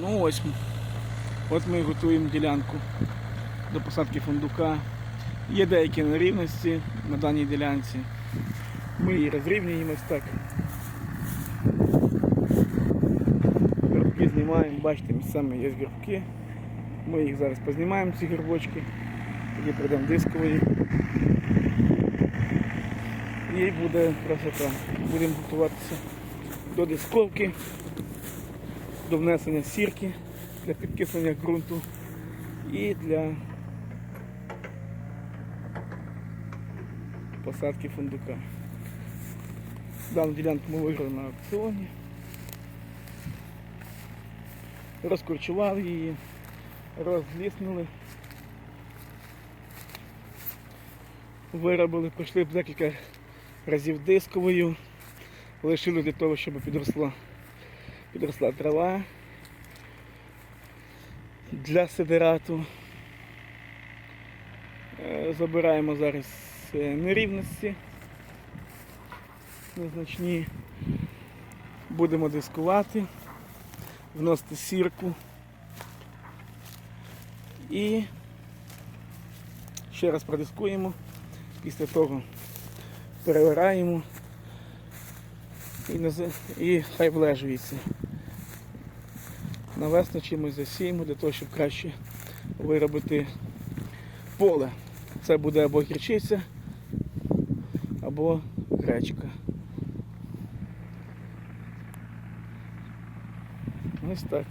Ну ось. От ми готуємо ділянку до посадки фундука. Є деякі нерівності на даній ділянці. Ми її розрівнюємо так. Грибки знімаємо, бачите, місцями є грибки. Ми їх зараз познімаємо, ці грибочки. Тоді прийдемо дискової. І буде красота. Будемо готуватися до дисковки, до внесення сірки для підкислення ґрунту і для посадки фундука. Дану ділянку ми виграли на аукціоні. Розкорчували її, розліснули. Виробили, пройшли декілька разів дисковою, лишили для того, щоб підросла, підросла трава для сидерату. Е, Забираємо зараз е, нерівності незначні. Будемо дискувати, вносити сірку і ще раз продискуємо. Після того перевираємо і, нази- і хай влежується. Навесно чимось засіємо для того, щоб краще виробити поле. Це буде або гірчиця, або гречка. Ось так.